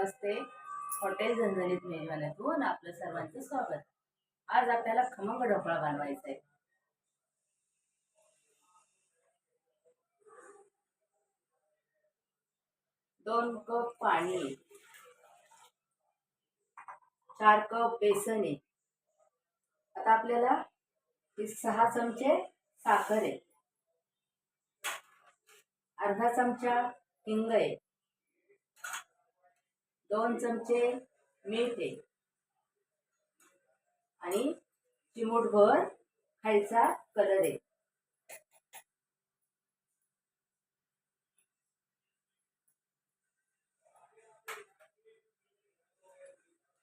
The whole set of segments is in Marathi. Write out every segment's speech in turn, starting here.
नमस्ते. हॉटेल झणझणीत मेजवान्यातून आपलं सर्वांचं स्वागत. आज आपल्याला खमंग ढोकळा बनवायचा आहे दोन कप पाणी. चार कप बेसन. आहे आता आपल्याला सहा चमचे साखर आहे. अर्धा चमचा हिंग आहे. दोन चमचे मिळते. आणि चिमूटभर खायचा कलर आहे.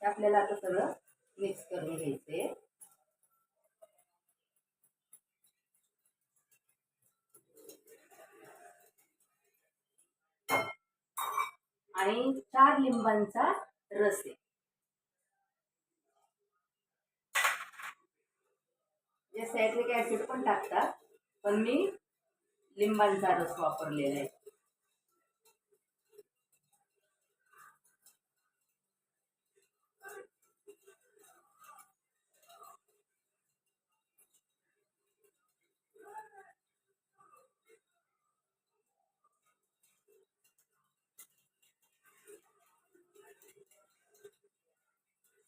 आपल्याला आता सगळं मिक्स करून घ्यायचंय. आणि चार लिंबांचा रस आहे. जे सायट्रिक ऍसिड पण टाकतात पण मी लिंबांचा रस वापरलेला आहे.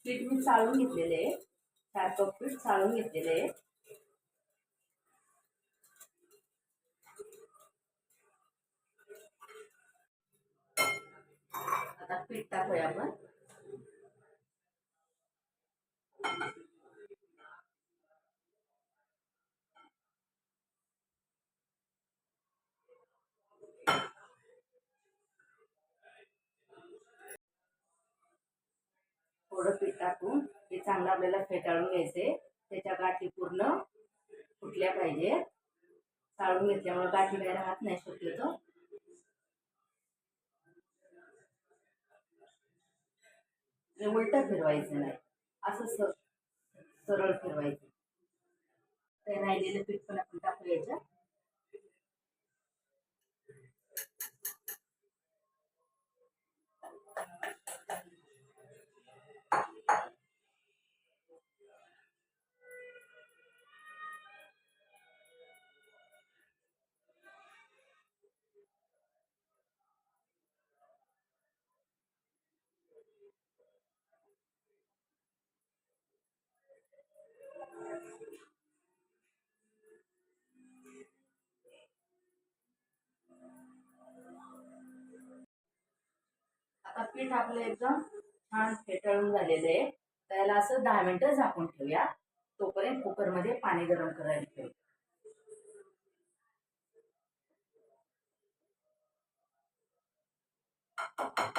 पीठ मी चाळून घेतलेले आहे चार कप पीठ चाळून घेतलेले आहे आता पीठ टाकूया आपण थोडं पीठ टाकून हे चांगलं आपल्याला फेटाळून घ्यायचे. त्याच्या गाठी पूर्ण फुटल्या पाहिजे. चाळून घेतल्यामुळे गाठी नाही राहत नाही शक्यतो. उलट फिरवायचं नाही. असं सर सरळ फिरवायचं. ते राहिलेलं पीठ पण आपण टाकू याच्यात आता पीठ आपलं एकदम छान फेटाळून झालेलं आहे. त्याला असं दहा मिनिटं झाकून ठेवूया. तोपर्यंत कुकरमध्ये पाणी गरम करायला ठेवू आपण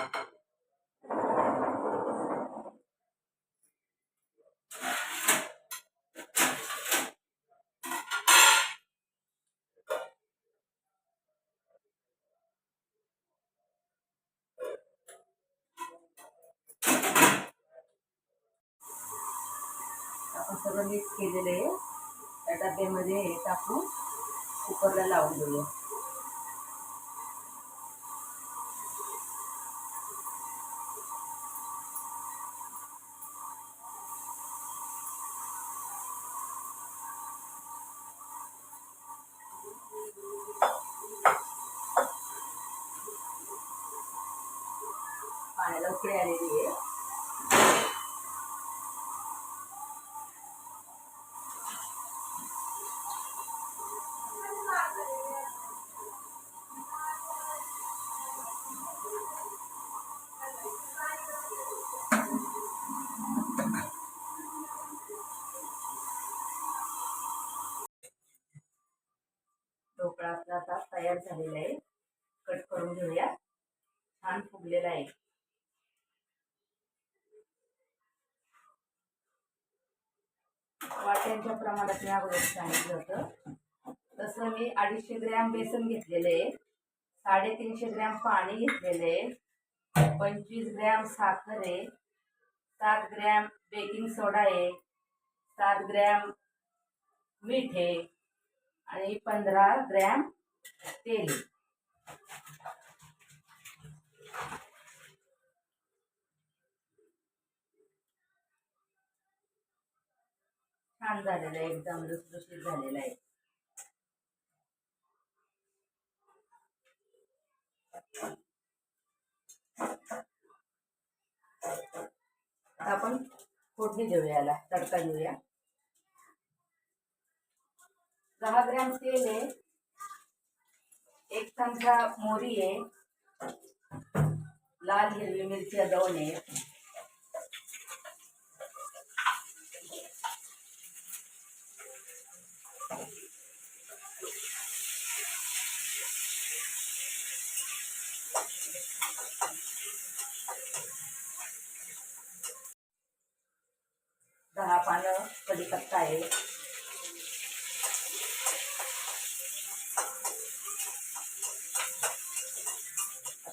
सगळं मिक्स केलेलं आहे. त्या डब्यामध्ये हे टाकून कुकरला लावून देऊया. पाण्याला उकळी आलेली आहे. तयार झालेला आहे. कट करून घेऊया. छान फुगलेला आहे. वाट्यांच्या प्रमाणात मी अगोदर सांगितलं होतं. तसं मी अडीचशे ग्रॅम बेसन घेतलेलं आहे. साडेतीनशे ग्रॅम पाणी घेतलेलं आहे. पंचवीस ग्रॅम साखर आहे. सात ग्रॅम बेकिंग सोडा आहे. सात ग्रॅम मीठ आहे. आणि पंधरा ग्रॅम तेल. छान झालेलं आहे एकदम लुसलुशीत झालेला आहे. आपण फोडणी देऊया याला तडका देऊया. दहा ग्रॅम तेल आहे. एक चमचा मोरी आहे. लाल हिरवी मिरची दोन आहे दहा पानं कढीपत्ता आहे.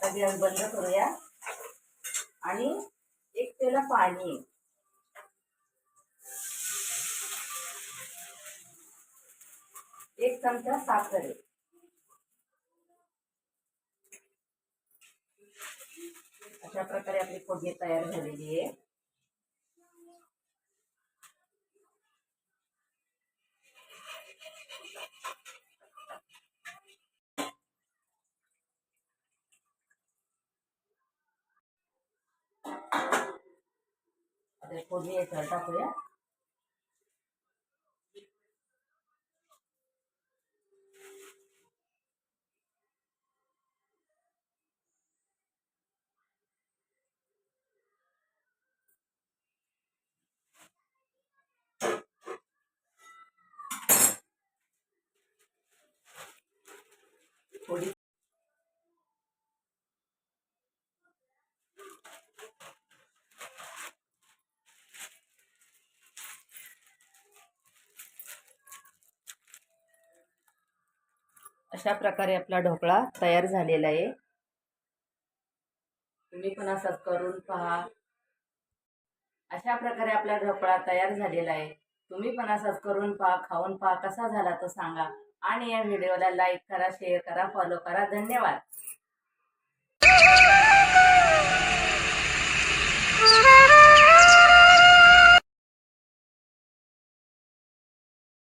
आता गॅस बंद करूया? आणि एक त्याला पाणी एक चमचा साखर आहे अशा प्रकारे आपली फोडणी तयार झालेली आहे. आता फोडणी याच्यावर टाकूया अशा प्रकारे आपला ढोकळा तयार झालेला आहे. तुम्ही पण असाच करून पहा. अशा प्रकारे आपला ढोकळा तयार झालेला आहे. तुम्ही पण असाच करून पहा खाऊन पहा कसा झाला तो सांगा. आणि या व्हिडिओला लाईक करा शेअर करा फॉलो करा. धन्यवाद.